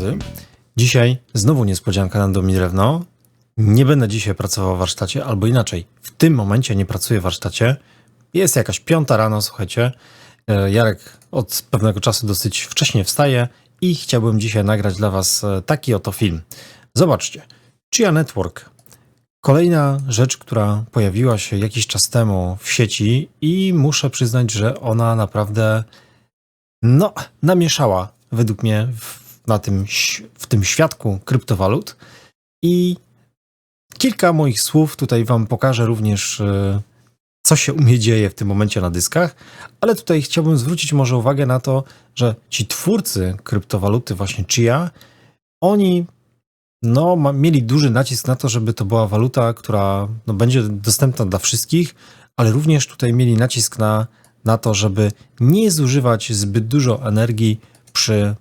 razy. Dzisiaj znowu niespodzianka na dom i drewno. Nie będę dzisiaj pracował w warsztacie, albo inaczej. W tym momencie nie pracuję w warsztacie. Jest jakaś piąta rano, słuchajcie. E, Jarek od pewnego czasu dosyć wcześnie wstaje i chciałbym dzisiaj nagrać dla Was e, taki oto film. Zobaczcie. Chia Network. Kolejna rzecz, która pojawiła się jakiś czas temu w sieci i muszę przyznać, że ona naprawdę no, namieszała według mnie na tym, w tym świadku kryptowalut. I kilka moich słów tutaj Wam pokażę również, e, co się u mnie dzieje w tym momencie na dyskach, ale tutaj chciałbym zwrócić może uwagę na to, że ci twórcy kryptowaluty, właśnie Chia, oni no, mieli duży nacisk na to, żeby to była waluta, która no, będzie dostępna dla wszystkich, ale również tutaj mieli nacisk na, na to, żeby nie zużywać zbyt dużo energii przy,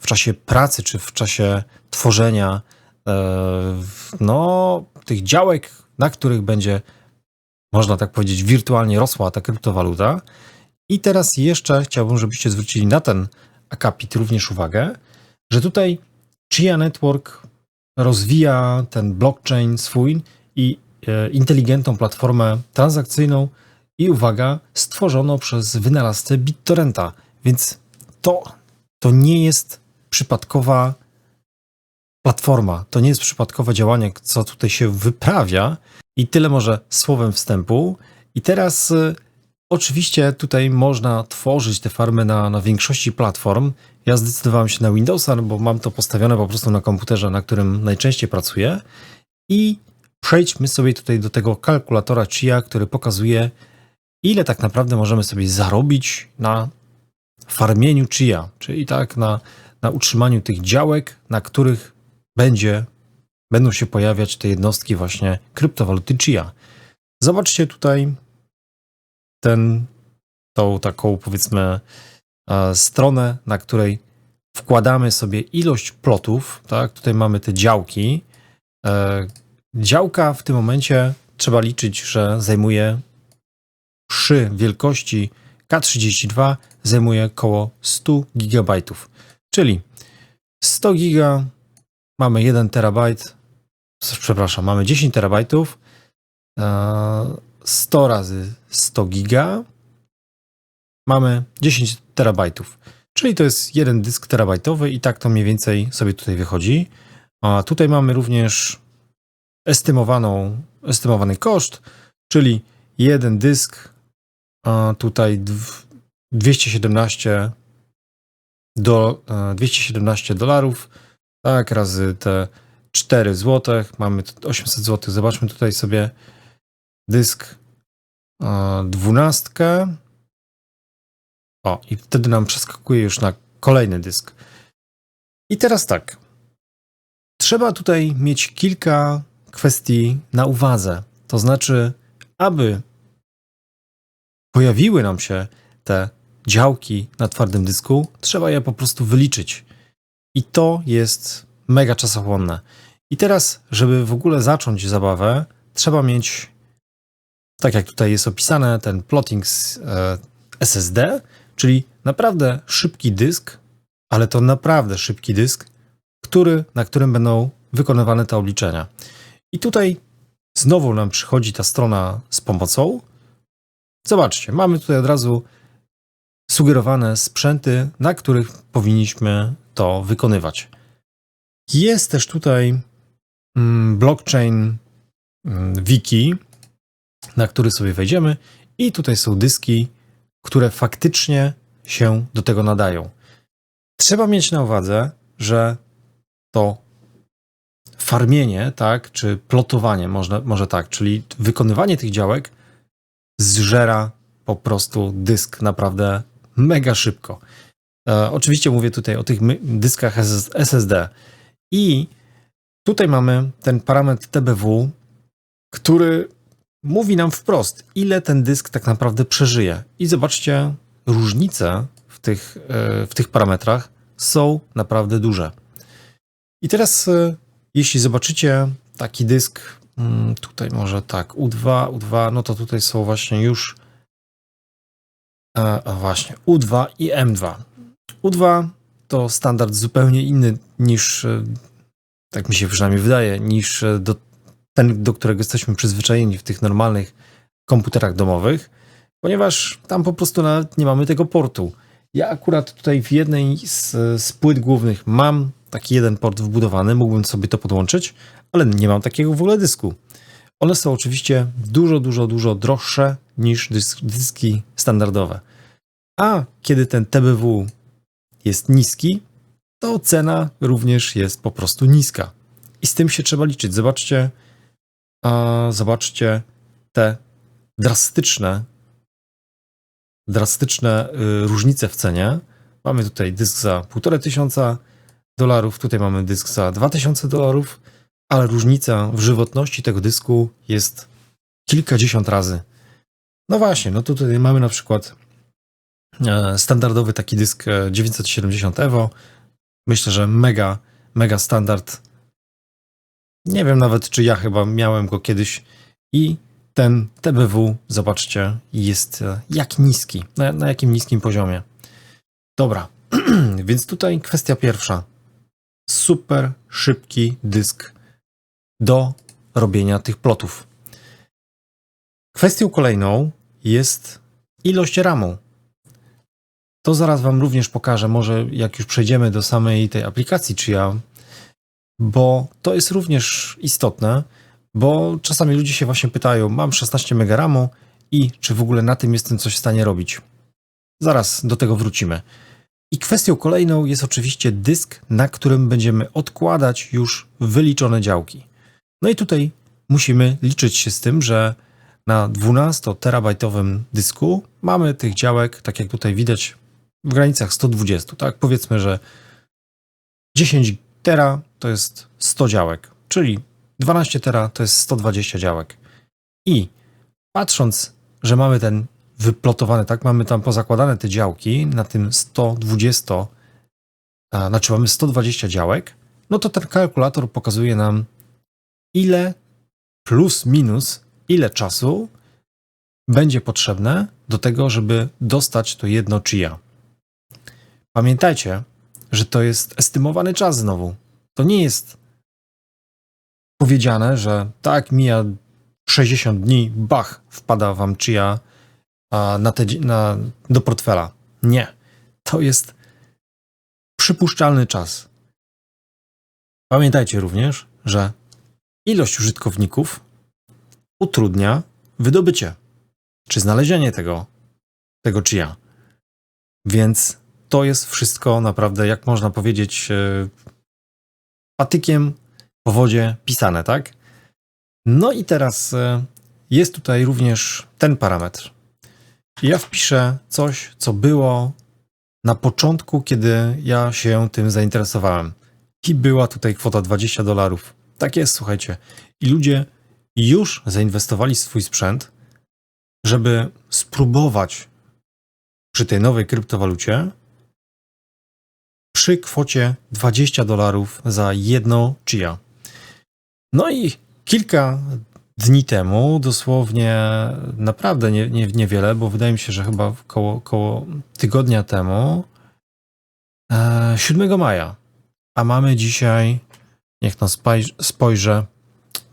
w czasie pracy czy w czasie tworzenia e, no, tych działek, na których będzie, można tak powiedzieć, wirtualnie rosła ta kryptowaluta. I teraz jeszcze chciałbym, żebyście zwrócili na ten akapit również uwagę, że tutaj Chia Network rozwija ten blockchain swój i e, inteligentną platformę transakcyjną i uwaga, stworzoną przez wynalazcę BitTorrenta. Więc to, to nie jest przypadkowa platforma, to nie jest przypadkowe działanie, co tutaj się wyprawia. I tyle może słowem wstępu. I teraz e, oczywiście tutaj można tworzyć te farmy na, na większości platform. Ja zdecydowałem się na Windowsa, no bo mam to postawione po prostu na komputerze, na którym najczęściej pracuję. I przejdźmy sobie tutaj do tego kalkulatora Chia, który pokazuje, ile tak naprawdę możemy sobie zarobić na farmieniu Chia, czyli tak na, na utrzymaniu tych działek, na których będzie, będą się pojawiać te jednostki właśnie kryptowaluty Chia. Zobaczcie tutaj ten, tą taką powiedzmy e, stronę, na której wkładamy sobie ilość plotów, tak? Tutaj mamy te działki. E, działka w tym momencie trzeba liczyć, że zajmuje przy wielkości K32 zajmuje około 100 GB. Czyli 100 giga mamy 1 terabajt, przepraszam, mamy 10 terabajtów, e, 100 razy 100 giga, mamy 10 terabajtów. Czyli to jest jeden dysk terabajtowy i tak to mniej więcej sobie tutaj wychodzi. A tutaj mamy również estymowaną, estymowany koszt, czyli jeden dysk, a tutaj dw- 217 do, e, 217 dolarów, tak, razy te 4 zł, mamy tu 800 zł. Zobaczmy tutaj sobie dysk e, dwunastkę. O, i wtedy nam przeskakuje już na kolejny dysk. I teraz tak. Trzeba tutaj mieć kilka kwestii na uwadze. To znaczy, aby pojawiły nam się te działki na twardym dysku, trzeba je po prostu wyliczyć. I to jest mega czasochłonne. I teraz, żeby w ogóle zacząć zabawę, trzeba mieć, tak jak tutaj jest opisane, ten plotting z e, SSD, czyli naprawdę szybki dysk, ale to naprawdę szybki dysk, który, na którym będą wykonywane te obliczenia. I tutaj znowu nam przychodzi ta strona z pomocą. Zobaczcie, mamy tutaj od razu sugerowane sprzęty, na których powinniśmy to wykonywać. Jest też tutaj mm, blockchain mm, wiki, na który sobie wejdziemy i tutaj są dyski, które faktycznie się do tego nadają. Trzeba mieć na uwadze, że to farmienie, tak, czy plotowanie, można, może tak, czyli wykonywanie tych działek zżera po prostu dysk naprawdę mega szybko. E, oczywiście mówię tutaj o tych dyskach SS- SSD. I tutaj mamy ten parametr TBW, który mówi nam wprost, ile ten dysk tak naprawdę przeżyje. I zobaczcie, różnice w tych, e, w tych parametrach są naprawdę duże. I teraz, e, jeśli zobaczycie taki dysk, mm, tutaj może tak, U2, U2, no to tutaj są właśnie już e, właśnie U2 i M2. U2 to standard zupełnie inny niż, e, tak mi się przynajmniej wydaje, niż e, do, ten, do którego jesteśmy przyzwyczajeni w tych normalnych komputerach domowych, ponieważ tam po prostu nawet nie mamy tego portu. Ja akurat tutaj w jednej z, z płyt głównych mam taki jeden port wbudowany, mógłbym sobie to podłączyć, ale nie mam takiego w ogóle dysku. One są oczywiście dużo, dużo, dużo droższe niż dysk, dyski standardowe. A kiedy ten TBW jest niski, to cena również jest po prostu niska. I z tym się trzeba liczyć. Zobaczcie, a zobaczcie te drastyczne, drastyczne y, różnice w cenie. Mamy tutaj dysk za 1500 tysiąca dolarów, tutaj mamy dysk za 2000 dolarów, ale różnica w żywotności tego dysku jest kilkadziesiąt razy. No właśnie, no tutaj mamy na przykład standardowy taki dysk e, 970 Evo. Myślę, że mega, mega standard. Nie wiem nawet, czy ja chyba miałem go kiedyś i ten TBW, zobaczcie, jest e, jak niski, na, na jakim niskim poziomie. Dobra, więc tutaj kwestia pierwsza. Super szybki dysk do robienia tych plotów. Kwestią kolejną jest ilość RAMu. To zaraz Wam również pokażę, może jak już przejdziemy do samej tej aplikacji, czy ja, bo to jest również istotne, bo czasami ludzie się właśnie pytają, mam 16 MB RAMu i czy w ogóle na tym jestem coś w stanie robić. Zaraz do tego wrócimy. I kwestią kolejną jest oczywiście dysk, na którym będziemy odkładać już wyliczone działki. No i tutaj musimy liczyć się z tym, że na 12-terabajtowym dysku mamy tych działek, tak jak tutaj widać, w granicach 120. Tak, powiedzmy, że 10 tera to jest 100 działek, czyli 12 tera to jest 120 działek. I patrząc, że mamy ten wyplotowany, tak, mamy tam pozakładane te działki na tym 120, a, znaczy mamy 120 działek, no to ten kalkulator pokazuje nam ile plus minus ile czasu będzie potrzebne do tego, żeby dostać to jedno chia. Pamiętajcie, że to jest estymowany czas znowu. To nie jest powiedziane, że tak mija 60 dni, bach, wpada wam chia na te, na, do portfela. Nie. To jest przypuszczalny czas. Pamiętajcie również, że ilość użytkowników utrudnia wydobycie czy znalezienie tego, tego chia. Więc to jest wszystko naprawdę, jak można powiedzieć, e, patykiem po wodzie pisane, tak? No i teraz e, jest tutaj również ten parametr. Ja wpiszę coś, co było na początku, kiedy ja się tym zainteresowałem. I była tutaj kwota 20 dolarów. Tak jest, słuchajcie. I ludzie już zainwestowali swój sprzęt, żeby spróbować przy tej nowej kryptowalucie przy kwocie 20 dolarów za jedno chia. No i kilka dni temu, dosłownie naprawdę nie, nie, niewiele, bo wydaje mi się, że chyba koło, koło tygodnia temu, e, 7 maja, a mamy dzisiaj, niech tam spojrzę,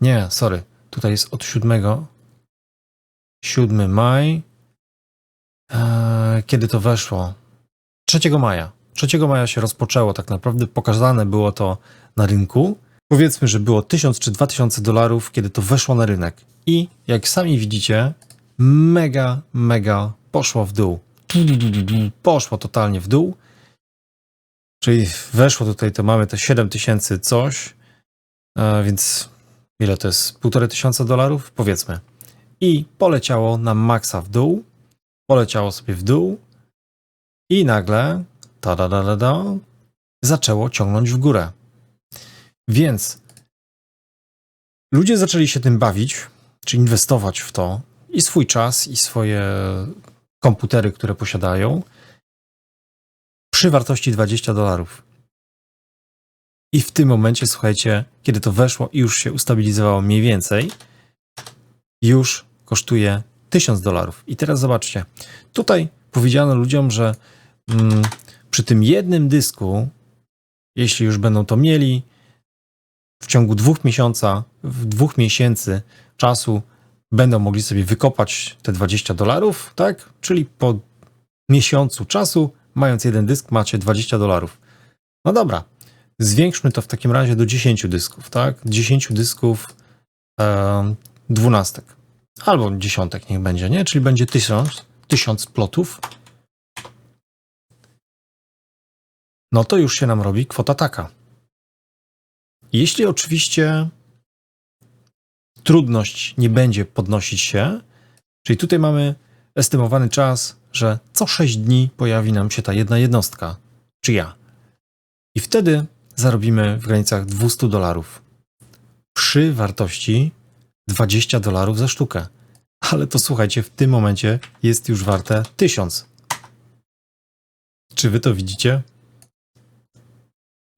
nie, sorry, tutaj jest od 7, 7 maj, e, kiedy to weszło? 3 maja. 3 maja się rozpoczęło, tak naprawdę pokazane było to na rynku. Powiedzmy, że było 1000 czy 2000 dolarów, kiedy to weszło na rynek. I jak sami widzicie, mega, mega poszło w dół. Poszło totalnie w dół. Czyli weszło tutaj, to mamy te 7000 coś, a więc ile to jest? Półtorej tysiąca dolarów? Powiedzmy. I poleciało na maksa w dół. Poleciało sobie w dół. I nagle, ta da da da da, zaczęło ciągnąć w górę. Więc ludzie zaczęli się tym bawić, czy inwestować w to i swój czas, i swoje komputery, które posiadają, przy wartości 20 dolarów. I w tym momencie, słuchajcie, kiedy to weszło i już się ustabilizowało mniej więcej, już kosztuje 1000 dolarów. I teraz zobaczcie, tutaj powiedziano ludziom, że mm, przy tym jednym dysku, jeśli już będą to mieli, w ciągu dwóch miesiąca, w dwóch miesięcy czasu będą mogli sobie wykopać te 20 dolarów, tak? Czyli po miesiącu czasu, mając jeden dysk, macie 20 dolarów. No dobra, zwiększmy to w takim razie do 10 dysków, tak? 10 dysków e, dwunastek. Albo dziesiątek niech będzie, nie? Czyli będzie 1000, 1000 plotów. No to już się nam robi kwota taka. Jeśli oczywiście trudność nie będzie podnosić się, czyli tutaj mamy estymowany czas, że co 6 dni pojawi nam się ta jedna jednostka, czy ja. I wtedy zarobimy w granicach 200 dolarów przy wartości 20 dolarów za sztukę. Ale to słuchajcie, w tym momencie jest już warte 1000. Czy wy to widzicie?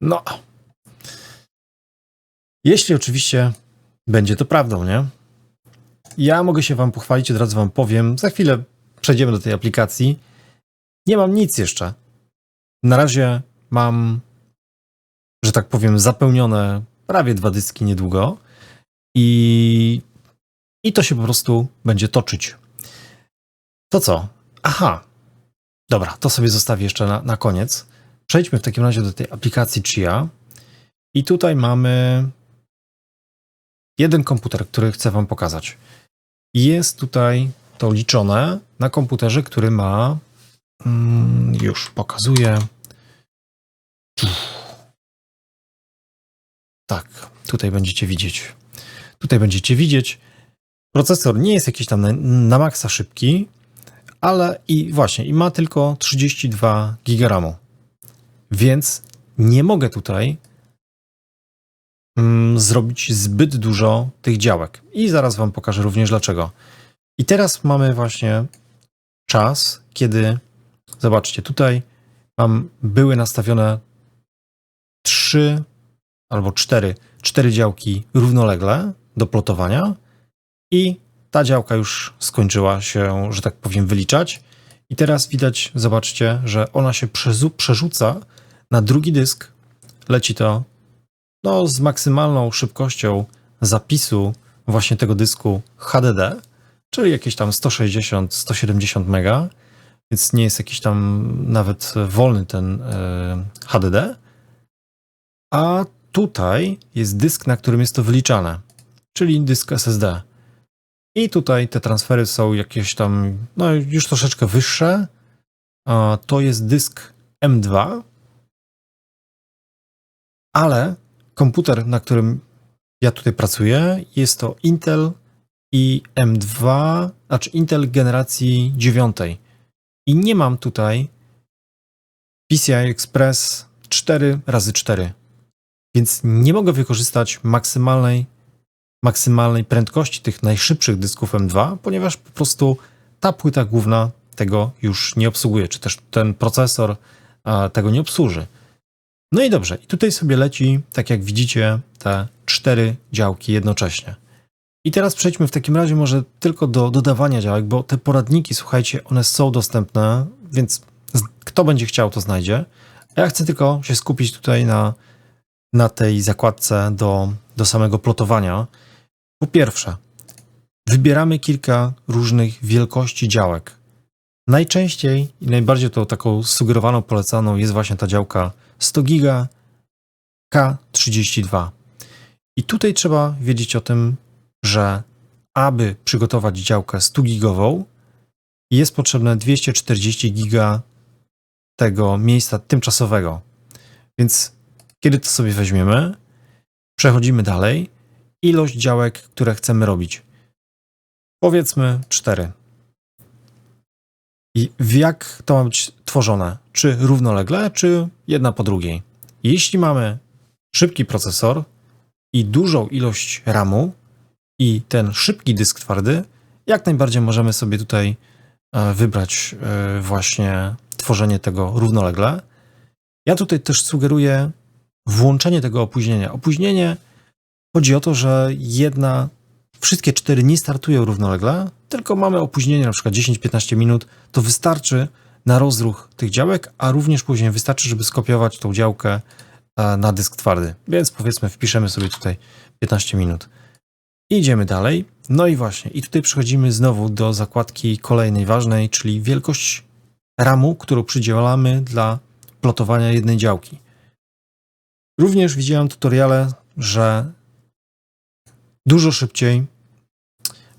No. Jeśli oczywiście będzie to prawdą, nie? Ja mogę się wam pochwalić, od razu wam powiem. Za chwilę przejdziemy do tej aplikacji. Nie mam nic jeszcze. Na razie mam, że tak powiem, zapełnione prawie dwa dyski niedługo. I, i to się po prostu będzie toczyć. To co? Aha. Dobra, to sobie zostawię jeszcze na, na koniec. Przejdźmy w takim razie do tej aplikacji Chia. I tutaj mamy jeden komputer, który chcę Wam pokazać. Jest tutaj to liczone na komputerze, który ma. Mm, już pokazuję. Tak, tutaj będziecie widzieć. Tutaj będziecie widzieć. Procesor nie jest jakiś tam na, na maksa szybki, ale i właśnie, i ma tylko 32 GB. Więc nie mogę tutaj mm, zrobić zbyt dużo tych działek. I zaraz Wam pokażę również dlaczego. I teraz mamy właśnie czas, kiedy zobaczcie, tutaj mam były nastawione trzy albo cztery, cztery działki równolegle do plotowania i ta działka już skończyła się, że tak powiem, wyliczać. I teraz widać, zobaczcie, że ona się przerzuca na drugi dysk. Leci to no, z maksymalną szybkością zapisu właśnie tego dysku HDD, czyli jakieś tam 160-170 MB, więc nie jest jakiś tam nawet wolny ten e, HDD. A tutaj jest dysk, na którym jest to wyliczane, czyli dysk SSD. I tutaj te transfery są jakieś tam, no już troszeczkę wyższe. To jest dysk M2, ale komputer, na którym ja tutaj pracuję, jest to Intel i M2, znaczy Intel generacji 9. I nie mam tutaj PCI Express 4 razy 4 więc nie mogę wykorzystać maksymalnej, maksymalnej prędkości tych najszybszych dysków M2, ponieważ po prostu ta płyta główna tego już nie obsługuje, czy też ten procesor tego nie obsłuży. No i dobrze, i tutaj sobie leci, tak jak widzicie, te cztery działki jednocześnie. I teraz przejdźmy w takim razie może tylko do dodawania działek, bo te poradniki, słuchajcie, one są dostępne, więc kto będzie chciał, to znajdzie. A ja chcę tylko się skupić tutaj na, na tej zakładce do, do samego plotowania. Po pierwsze, wybieramy kilka różnych wielkości działek. Najczęściej i najbardziej to taką sugerowaną, polecaną jest właśnie ta działka 100 giga K32. I tutaj trzeba wiedzieć o tym, że aby przygotować działkę 100 gigową, jest potrzebne 240 giga tego miejsca tymczasowego. Więc kiedy to sobie weźmiemy, przechodzimy dalej. Ilość działek, które chcemy robić. Powiedzmy 4. I w jak to ma być tworzone? Czy równolegle, czy jedna po drugiej? Jeśli mamy szybki procesor i dużą ilość RAMu i ten szybki dysk twardy, jak najbardziej możemy sobie tutaj e, wybrać e, właśnie tworzenie tego równolegle. Ja tutaj też sugeruję włączenie tego opóźnienia. Opóźnienie chodzi o to, że jedna wszystkie cztery nie startują równolegle, tylko mamy opóźnienie na przykład 10-15 minut, to wystarczy na rozruch tych działek, a również później wystarczy, żeby skopiować tą działkę e, na dysk twardy. Więc powiedzmy, wpiszemy sobie tutaj 15 minut. Idziemy dalej. No i właśnie, i tutaj przechodzimy znowu do zakładki kolejnej ważnej, czyli wielkość ramu, którą przydzielamy dla plotowania jednej działki. Również widziałem tutoriale, że dużo szybciej.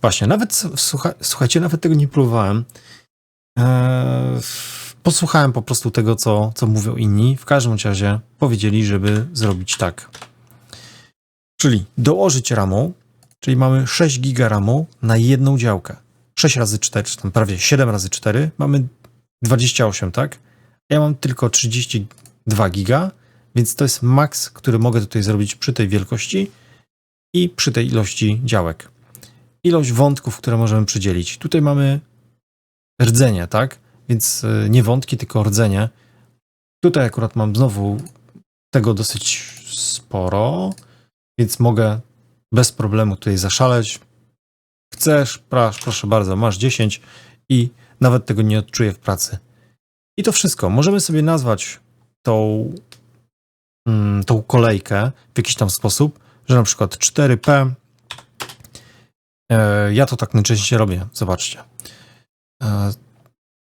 Właśnie, nawet słucha, słuchajcie, nawet tego nie próbowałem. Eee, posłuchałem po prostu tego, co, co mówią inni. W każdym razie powiedzieli, żeby zrobić tak. Czyli dołożyć ramu, czyli mamy 6 giga ramu na jedną działkę. 6 razy 4, czy tam prawie 7 razy 4, mamy 28, tak? Ja mam tylko 32 giga, więc to jest maks, który mogę tutaj zrobić przy tej wielkości i przy tej ilości działek. Ilość wątków, które możemy przydzielić. Tutaj mamy rdzenie, tak? Więc e, nie wątki, tylko rdzenie. Tutaj akurat mam znowu tego dosyć sporo, więc mogę bez problemu tutaj zaszaleć. Chcesz, proszę, proszę bardzo, masz 10 i nawet tego nie odczuję w pracy. I to wszystko. Możemy sobie nazwać tą, mm, tą kolejkę w jakiś tam sposób, że na przykład 4P. E, ja to tak najczęściej robię. Zobaczcie. E,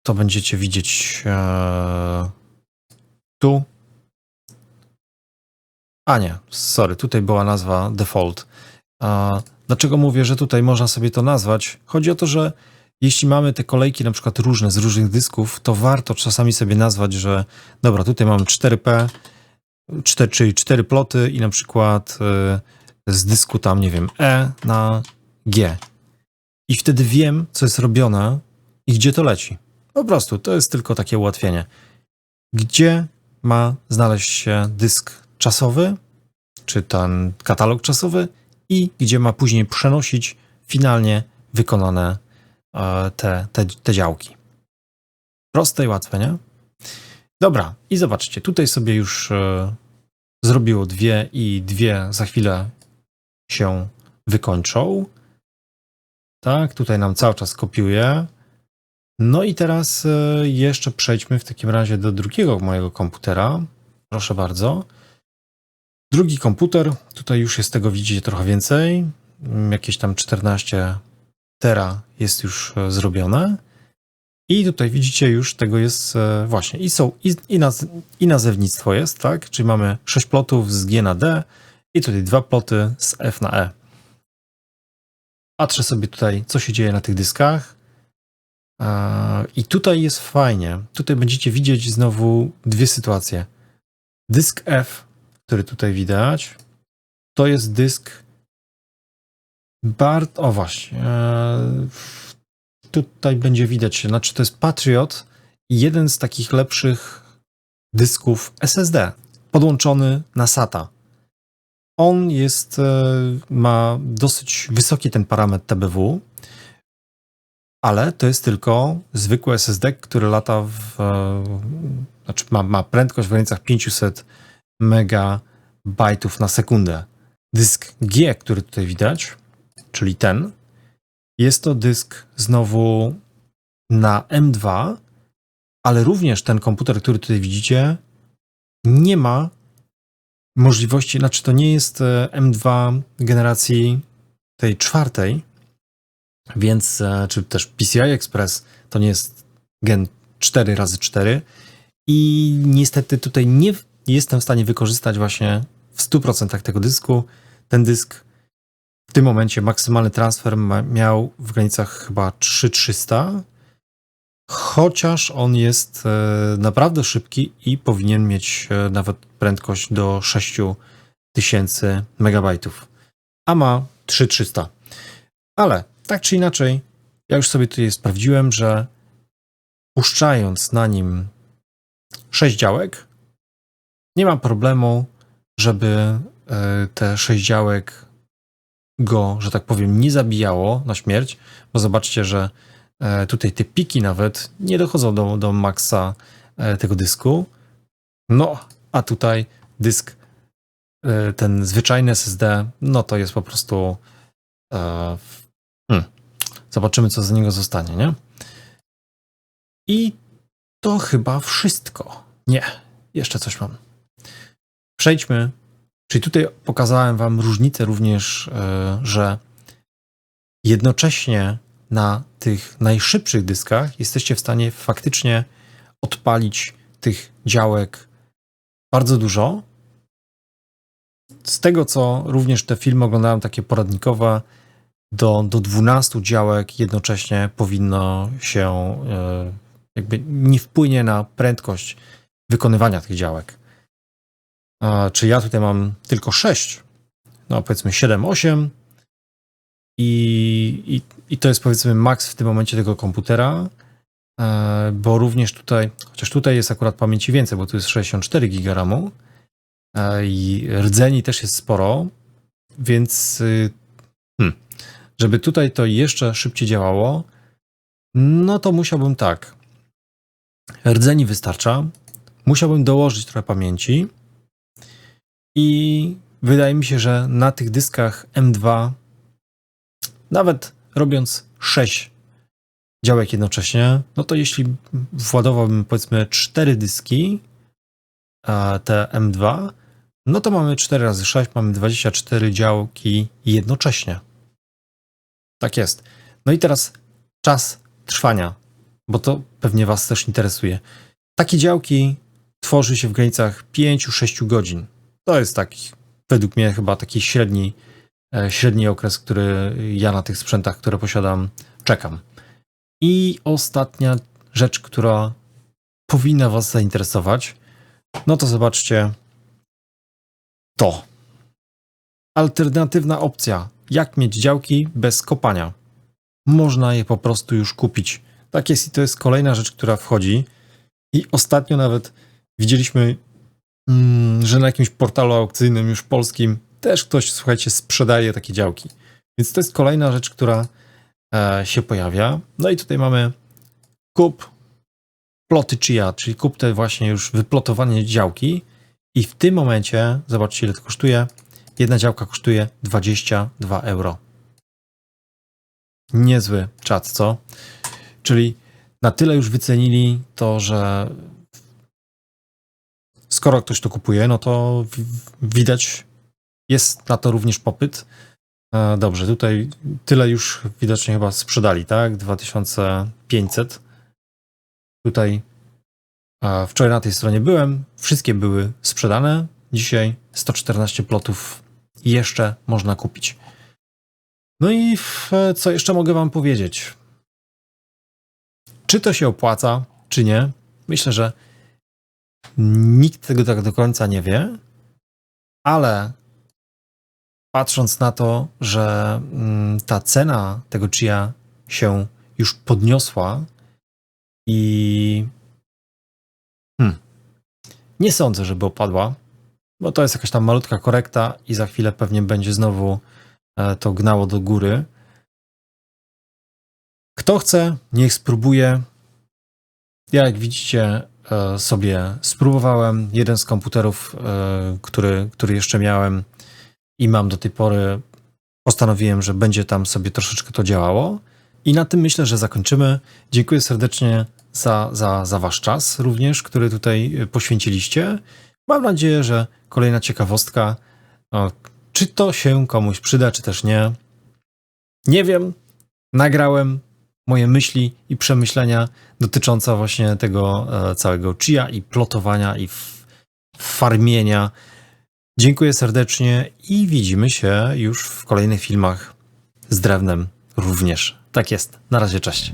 to będziecie widzieć e, tu. A nie, sorry, tutaj była nazwa default. Dlaczego mówię, że tutaj można sobie to nazwać? Chodzi o to, że jeśli mamy te kolejki na przykład różne z różnych dysków, to warto czasami sobie nazwać, że dobra, tutaj mam 4P, 4, czyli 4 ploty i na przykład y, z dysku tam, nie wiem, E na G. I wtedy wiem, co jest robione i gdzie to leci. Po prostu, to jest tylko takie ułatwienie. Gdzie ma znaleźć się dysk czasowy, czy ten katalog czasowy i gdzie ma później przenosić finalnie wykonane e, te, te, te działki. Proste i łatwe, nie? Dobra, i zobaczcie, tutaj sobie już e, zrobiło dwie i dwie za chwilę się wykończą. Tak, tutaj nam cały czas kopiuje. No i teraz e, jeszcze przejdźmy w takim razie do drugiego mojego komputera. Proszę bardzo. Drugi komputer, tutaj już jest tego widzicie trochę więcej. Jakieś tam 14 tera jest już e, zrobione. I tutaj widzicie już tego jest e, właśnie i są i, i, naz, i nazewnictwo jest, tak? Czyli mamy 6 plotów z G na D i tutaj dwa ploty z F na E. Patrzę sobie tutaj, co się dzieje na tych dyskach. I tutaj jest fajnie. Tutaj będziecie widzieć znowu dwie sytuacje. Dysk F, który tutaj widać, to jest dysk Bart. O właśnie. Tutaj będzie widać, znaczy to jest Patriot, jeden z takich lepszych dysków SSD, podłączony na SATA. On jest, e, ma dosyć wysoki ten parametr TBW, ale to jest tylko zwykły SSD, który lata w, e, znaczy ma, ma prędkość w granicach 500 megabajtów na sekundę. Dysk G, który tutaj widać, czyli ten, jest to dysk znowu na M2, ale również ten komputer, który tutaj widzicie, nie ma możliwości, znaczy to nie jest e, M2 generacji tej czwartej, więc, e, czy też PCI Express, to nie jest gen 4 razy 4 i niestety tutaj nie jestem w stanie wykorzystać właśnie w 100% tego dysku. Ten dysk w tym momencie maksymalny transfer miał w granicach chyba 3300, chociaż on jest e, naprawdę szybki i powinien mieć e, nawet prędkość do 6000 megabajtów, a ma 3300. Ale tak czy inaczej, ja już sobie tutaj sprawdziłem, że puszczając na nim 6 działek, nie ma problemu, żeby e, te 6 działek go, że tak powiem, nie zabijało na śmierć, bo zobaczcie, że e, tutaj te piki nawet nie dochodzą do, do maksa e, tego dysku. No, a tutaj dysk, ten zwyczajny SSD, no to jest po prostu Hmm. Zobaczymy, co z niego zostanie, nie? I to chyba wszystko. Nie, jeszcze coś mam. Przejdźmy. Czyli tutaj pokazałem Wam różnicę również, e, że jednocześnie na tych najszybszych dyskach jesteście w stanie faktycznie odpalić tych działek bardzo dużo. Z tego, co również te filmy oglądałem, takie poradnikowe, do, do 12 działek jednocześnie powinno się, e, jakby nie wpłynie na prędkość wykonywania tych działek. A, czy ja tutaj mam tylko 6? No powiedzmy 7, 8 i, i, i to jest powiedzmy maks w tym momencie tego komputera, e, bo również tutaj, chociaż tutaj jest akurat pamięci więcej, bo tu jest 64 GB e, i rdzeni też jest sporo, więc y, hmm, żeby tutaj to jeszcze szybciej działało, no to musiałbym tak. Rdzeni wystarcza. Musiałbym dołożyć trochę pamięci. I wydaje mi się, że na tych dyskach M2, nawet robiąc 6 działek jednocześnie, no to jeśli władowałbym powiedzmy 4 dyski, te M2, no to mamy 4 razy 6, mamy 24 działki jednocześnie. Tak jest. No i teraz czas trwania, bo to pewnie Was też interesuje. Takie działki tworzy się w granicach 5-6 godzin. To jest taki, według mnie, chyba taki średni, e, średni okres, który ja na tych sprzętach, które posiadam, czekam. I ostatnia rzecz, która powinna Was zainteresować, no to zobaczcie to. Alternatywna opcja jak mieć działki bez kopania. Można je po prostu już kupić. Tak jest i to jest kolejna rzecz, która wchodzi. I ostatnio nawet widzieliśmy, że na jakimś portalu aukcyjnym już polskim też ktoś, słuchajcie, sprzedaje takie działki. Więc to jest kolejna rzecz, która e, się pojawia. No i tutaj mamy kup ploty chia, czyli kup te właśnie już wyplotowane działki. I w tym momencie, zobaczcie ile to kosztuje, Jedna działka kosztuje 22 euro. Niezły czat, co? Czyli na tyle już wycenili to, że skoro ktoś to kupuje, no to widać, jest na to również popyt. E, dobrze, tutaj tyle już widocznie chyba sprzedali, tak? 2500. Tutaj wczoraj na tej stronie byłem, wszystkie były sprzedane. Dzisiaj 114 plotów jeszcze można kupić. No i co jeszcze mogę Wam powiedzieć? Czy to się opłaca, czy nie? Myślę, że nikt tego tak do końca nie wie, ale patrząc na to, że mm, ta cena tego chia się już podniosła i hmm, nie sądzę, żeby opadła, bo to jest jakaś tam malutka korekta i za chwilę pewnie będzie znowu e, to gnało do góry. Kto chce, niech spróbuje. Ja, jak widzicie, sobie spróbowałem. Jeden z komputerów, e, który, który jeszcze miałem i mam do tej pory, postanowiłem, że będzie tam sobie troszeczkę to działało. I na tym myślę, że zakończymy. Dziękuję serdecznie za, za, za Wasz czas również, który tutaj poświęciliście. Mam nadzieję, że kolejna ciekawostka, czy to się komuś przyda, czy też nie. Nie wiem. Nagrałem moje myśli i przemyślenia dotyczące właśnie tego e, całego chia i plotowania i farmienia. Dziękuję serdecznie i widzimy się już w kolejnych filmach z drewnem również. Tak jest. Na razie, cześć.